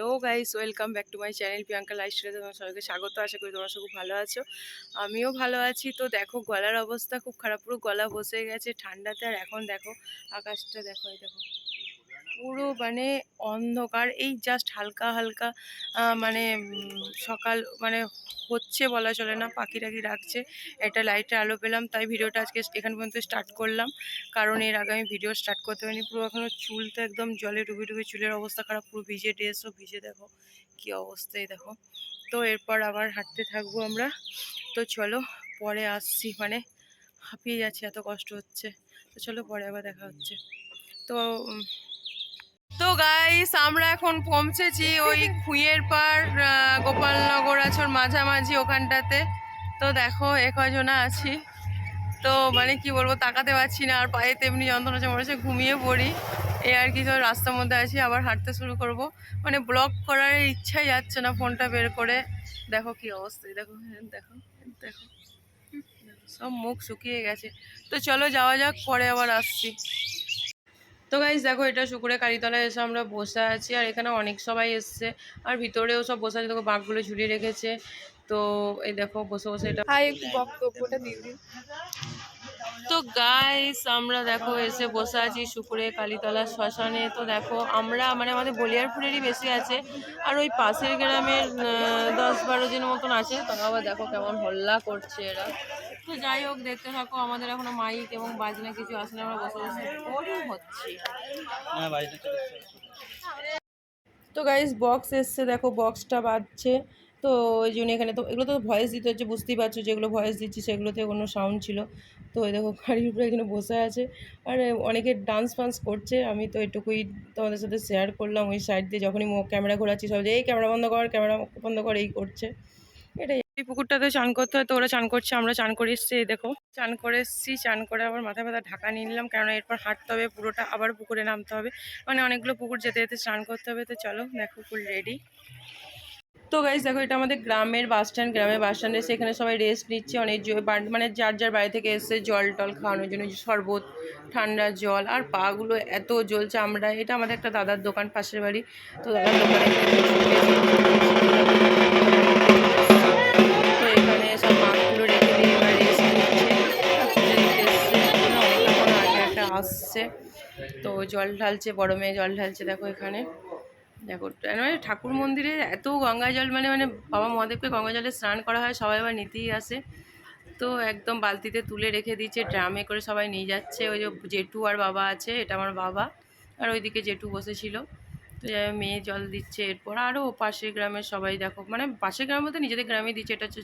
Hello guys, welcome back to my channel Priyanka লাইফস্টাইলে তোমার সবাইকে স্বাগত। আশা করি তোমরা খুব ভালো আছো। আমিও ভালো আছি। তো দেখো, গলার অবস্থা খুব খারাপ, পুরো গলা বসে গেছে ঠান্ডাতে। আর এখন দেখো, আকাশটা দেখো, এই দেখো। পুরো মানে অন্ধকার, এই জাস্ট হালকা হালকা মানে সকাল মানে হচ্ছে বলা চলে না পাখি টাকি ডাকছে, একটা লাইটের আলো পেলাম, তাই ভিডিওটা আজকে এখান পর্যন্ত স্টার্ট করলাম, কারণ এর আগে আমি ভিডিও স্টার্ট করতে পারিনি, পুরো এখনও চুল তো একদম জলে ডুবে ডুবে, চুলের অবস্থা খারাপ, পুরো ভিজে ড্রেসও ভিজে, দেখো, কি অবস্থায়, দেখো, তো এরপর আবার হাঁটতে থাকব আমরা, তো চলো, পরে আসছি মানে হাঁপিয়ে যাচ্ছি, এত কষ্ট হচ্ছে, তো চলো পরে আবার দেখা হচ্ছে, তো তো গাইস আমরা এখন পৌঁছেছি ওই খুইয়ের পাড় গোপালনগর আছে ওর মাঝামাঝি ওখানটাতে। তো দেখো এ কজনা আছি। তো মানে কি বলব তাকাতে পারছি না আর পায়ে তেমনি যন্ত্রণা হচ্ছে ঘুমিয়ে পড়ি। এই আর কি তো রাস্তার মধ্যে আছি আবার হাঁটতে শুরু করব। মানে ব্লগ করার ইচ্ছাই যাচ্ছে না ফোনটা বের করে। দেখো কি অবস্থা দেখো হ্যাঁ, দেখো দেখো, সব মুখ শুকিয়ে গেছে। তো চলো যাওয়া যাক পরে আবার আসছি। তো গাইজ দেখো, এটা শুকুরে কালীতলায় এসে আমরা বসে আছি, আর এখানে অনেক সবাই এসছে। আর ভিতরেও সব বসে আছে, দেখো, বাঘগুলো ঝুলিয়ে রেখেছে। তো এই দেখো, বসে বসে এটা বক্তব্যটা তো গাইস আমরা দেখো এসে বসে আছি শুকুরে কালীতলা শ্মশানে। তো দেখো আমরা মানে আমাদের বলিয়ারপুরেরই বেশি আছে। আর ওই পাশের গ্রামের দশ বারো জন মতন আছে। তারা আবার দেখো কেমন হল্লা করছে এরা। তো যাই হোক দেখতে থাকো আমাদের এখনও মাইক এবং বাজনা কিছু আসলে আমরা বসে বসে হচ্ছি। তো গাইস বক্স এসছে দেখো বক্সটা বাজছে। তো ওই জন্য এখানে তো এগুলো তো ভয়েস দিতে হচ্ছে, বুঝতেই পারছ যেগুলো ভয়েস দিচ্ছি সেগুলোতে কোনো সাউন্ড ছিল। তো ওই দেখো গাড়ির উপরে এখানে বসে আছে। আর অনেকে ডান্স ফান্স করছে, আমি তো এটুকুই তোমাদের সাথে শেয়ার করলাম ওই সাইড দিয়ে। যখনই ক্যামেরা ঘোরাচ্ছি সব যে এই ক্যামেরা বন্ধ কর ক্যামেরা বন্ধ কর এই করছে। এটাই। এই পুকুরটাতে চান করতে হয় তো ওরা চান করছে, আমরা চান করে এসছি, এই দেখো। চান করে এসছি, চান করে আবার মাথা ব্যথা, ঢাকা নিয়ে নিলাম। কেননা এরপর হাঁটতে হবে, পুরোটা আবার পুকুরে নামতে হবে। মানে অনেকগুলো পুকুর যেতে যেতে চান করতে হবে। তো চলো, দেখো ফুল রেডি তো গাইজ দেখো, এটা আমাদের গ্রামের বাস স্ট্যান্ড গ্রামের বাস স্ট্যান্ডে এসে এখানে সবাই রেস্ট নিচ্ছে। অনেক মানে যার যার বাড়ি থেকে এসে জল টল খাওয়ানোর জন্য শরবত, ঠান্ডা জল আর পাগুলো এত জ্বলছে। আমরা, এটা আমাদের একটা দাদার দোকান, পাশের বাড়ি। তো দাদার দোকানে আসছে। তো জল ঢালছে, বড় মেয়ে জল ঢালছে, দেখো এখানে। দেখো মানে ঠাকুর মন্দিরে এত গঙ্গা জল মানে মানে বাবা মহাদেবকে গঙ্গা জলে স্নান করা হয় সবাই আবার নিতেই আসে। তো একদম বালতিতে তুলে রেখে দিচ্ছে ড্রামে করে সবাই নিয়ে যাচ্ছে। ওই যে জেঠু আর বাবা আছে এটা আমার বাবা। আর ওইদিকে জেঠু বসেছিল। তো মেয়ে জল দিচ্ছে এরপর। আরও পাশের গ্রামের সবাই দেখো মানে পাশের গ্রাম বলতে নিজেদের গ্রামেই দিচ্ছে এটা হচ্ছে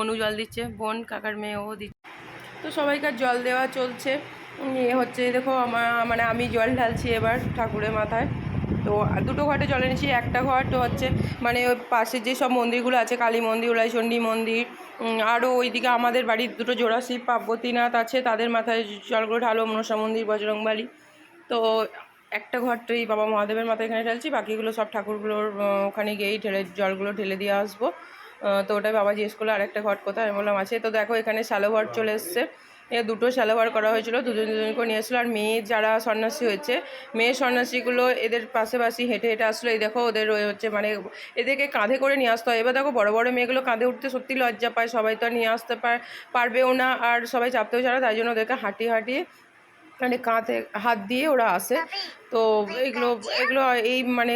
অনু জল দিচ্ছে বোন কাকার মেয়ে ও দিচ্ছে। তো সবাইকার জল দেওয়া চলছে। এ হচ্ছে দেখো আমার মানে আমি জল ঢালছি এবার ঠাকুরের মাথায়। তো দুটো ঘাটে জল এনেছি, একটা ঘাট হচ্ছে মানে ওই পাশে যে সব মন্দিরগুলো আছে, কালী মন্দির উলাইচণ্ডী মন্দির আরও ওইদিকে আমাদের বাড়ির দুটো জোড়া শিব, পার্বতীনাথ আছে, তাদের মাথায় জলগুলো ঢালো, মনসা মন্দির, বজরংবালি। তো একটা ঘরটাই বাবা মহাদেবের মাথায় এখানে ঢালছি, বাকিগুলো সব ঠাকুরগুলোর ওখানে গিয়েই ঢেলে, জলগুলো ঢেলে দিয়ে আসব। তো ওটাই বাবা জিজ্ঞেস করল আরেকটা ঘট কোথায় আমি বললাম আছে। তো দেখো এখানে শ্যালো ঘর চলে এসছে। এ দুটো ঘর করা হয়েছিল দুজন দুজন করে নিয়ে আসলো। আর মেয়ে যারা সন্ন্যাসী হয়েছে মেয়ে সন্ন্যাসীগুলো এদের পাশাপাশি হেঁটে হেঁটে আসলো। এই দেখো ওদের হচ্ছে মানে এদেরকে কাঁধে করে নিয়ে আসতে হয়। এবার দেখো বড় বড় মেয়েগুলো কাঁধে উঠতে সত্যি লজ্জা পায় সবাই তো আর নিয়ে আসতে পার- পারবেও না। আর সবাই চাপতেও চায় তাই জন্য ওদেরকে হাঁটিয়ে হাঁটিয়ে মানে কাঁধে হাত দিয়ে ওরা আসে। তো এগুলো এগুলো এই মানে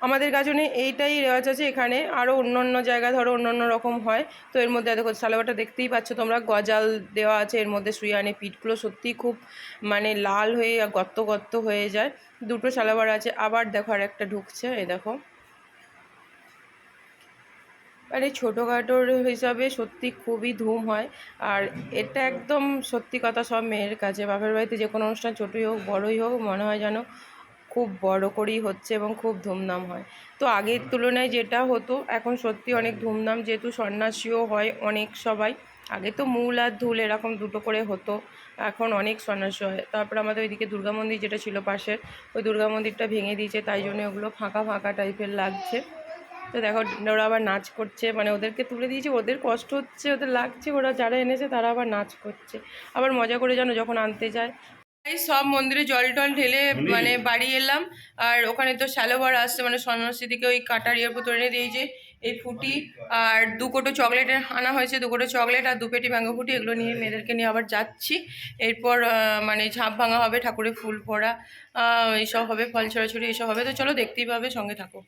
আমাদের গাজনে এইটাই রেওয়াজ আছে এখানে। আরও অন্য অন্য জায়গায় ধরো অন্য অন্য রকম হয়। তো এর মধ্যে দেখো সালোয়ারটা দেখতেই পাচ্ছ তোমরা, গজাল দেওয়া আছে এর মধ্যে আনে পিঠগুলো সত্যিই খুব মানে লাল হয়ে গর্ত গর্ত হয়ে যায়। দুটো সালোয়ার আছে, আবার দেখো আর একটা ঢুকছে, এই দেখো। আর এই ছোটোখাটোর হিসাবে সত্যি খুবই ধুম হয়। আর এটা একদম সত্যি কথা, সব মেয়ের কাছে। বাপের বাড়িতে যে কোনো অনুষ্ঠান, ছোটোই হোক, বড়োই হোক, মনে হয় যেন খুব বড় করেই হচ্ছে এবং খুব ধুমধাম হয়। তো আগের তুলনায় যেটা হতো এখন সত্যি অনেক ধুমধাম যেহেতু সন্ন্যাসীও হয় অনেক সবাই। আগে তো মূল আর ধুল এরকম দুটো করে হতো এখন অনেক সন্ন্যাসী হয়। তারপর আমাদের ওইদিকে দুর্গা মন্দির যেটা ছিল পাশের ওই দুর্গা মন্দিরটা ভেঙে দিয়েছে তাই জন্য ওগুলো ফাঁকা ফাঁকা টাইপের লাগছে। তো দেখো ওরা আবার নাচ করছে মানে ওদেরকে তুলে দিয়েছে ওদের কষ্ট হচ্ছে ওদের লাগছে ওরা যারা এনেছে তারা আবার নাচ করছে। আবার মজা করে জানো যখন আনতে যায় সব মন্দিরে জল টল ঢেলে মানে বাড়ি এলাম। আর ওখানে তো স্যালোবার আসছে মানে সন্ন্যাসী দিকে ওই কাটার ইয়ের পুতুল এনে দিয়ে যে এই ফুটি। আর দু কোটো চকলেট আনা হয়েছে দু কোটো চকলেট আর দু পেটি ম্যাঙ্গো ফুটি এগুলো নিয়ে মেয়েদেরকে নিয়ে আবার যাচ্ছি। এরপর মানে ঝাঁপ ভাঙা হবে ঠাকুরের ফুল ফোড়া এইসব হবে ফল ছড়াছড়ি এইসব হবে। তো চলো দেখতেই পাবে সঙ্গে থাকো।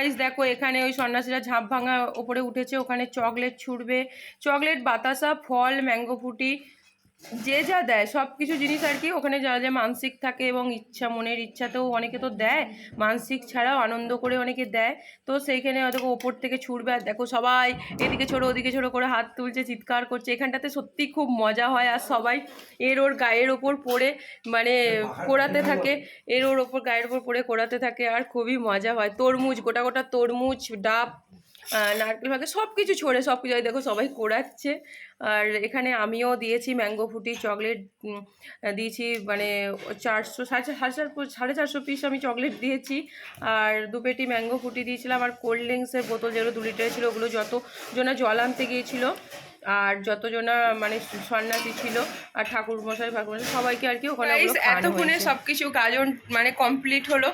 গাইজ দেখো এখানে ওই সন্ন্যাসীরা ঝাঁপ ভাঙা ওপরে উঠেছে, ওখানে চকলেট ছুটবে চকলেট বাতাসা, ফল ম্যাঙ্গো ফুটি যে যা দেয় সব কিছু জিনিস আর কি ওখানে যা যা মানসিক থাকে এবং ইচ্ছা মনের ইচ্ছাতেও অনেকে তো দেয়। মানসিক ছাড়াও আনন্দ করে অনেকে দেয়। তো সেইখানে হয়তো ওপর থেকে ছুটবে আর দেখো সবাই এদিকে ছোড়ো ওদিকে ছোড়ো করে হাত তুলছে চিৎকার করছে। এখানটাতে সত্যি খুব মজা হয় আর সবাই এর ওর গায়ের ওপর পড়ে মানে কোড়াতে থাকে। এর ওর ওপর গায়ের ওপর পড়ে কোড়াতে থাকে আর খুবই মজা হয়। তরমুজ গোটা গোটা তরমুজ ডাব নারকেল ফাঁকে সব কিছু ছড়ে সব কিছু দেখো সবাই কোড়াচ্ছে। আর এখানে আমিও দিয়েছি ম্যাঙ্গো ফুটি চকলেট দিয়েছি মানে চারশো সাড়ে সাড়ে চার- সাড়ে চারশো পিস আমি চকলেট দিয়েছি। আর দু পেটি ম্যাঙ্গো ফুটি দিয়েছিলাম। আর কোল্ড ড্রিঙ্কসের বোতল যেগুলো দু লিটারের ছিল ওগুলো যত জনা জল আনতে গিয়েছিল আর যতজনা মানে সন্ন্যাসী ছিল আর ঠাকুর মশাই ঠাকুর মশাই সবাইকে আর কি ওখানে এতক্ষণে সব কিছু গাজন মানে কমপ্লিট হলো।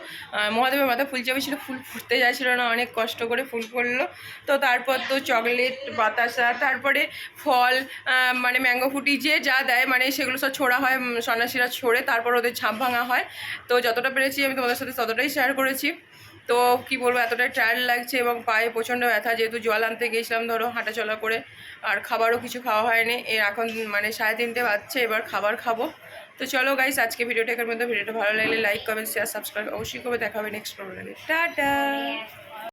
মহাদেবের মাথা ফুল চাপে ছিল ফুল ফুটতে যাচ্ছিল না অনেক কষ্ট করে ফুল পড়ল তো তারপর তো চকলেট বাতাসা তারপরে ফল আহ, মানে ম্যাঙ্গো ফুটি যে যা দেয় মানে সেগুলো সব ছোড়া হয় সন্ন্যাসীরা ছোড়ে তারপর ওদের ঝাঁপ ভাঙা হয়। তো যতটা পেরেছি আমি তোমাদের সাথে ততটাই শেয়ার করেছি। তো কি বলব এতটাই টায়ার্ড লাগছে এবং পায়ে প্রচণ্ড ব্যথা যেহেতু জল আনতে গিয়েছিলাম ধরো হাঁটাচলা করে আর খাবারও কিছু খাওয়া হয়নি। এর এখন মানে সাড়ে তিনটে বাজছে এবার খাবার খাব। তো চলো গাইস আজকে ভিডিওটা এখানে মধ্যে ভিডিওটা ভালো লাগলে লাইক কমেন্ট শেয়ার সাবস্ক্রাইব অবশ্যই করে দেখাবে নেক্সট প্রোগ্রামে টাটা!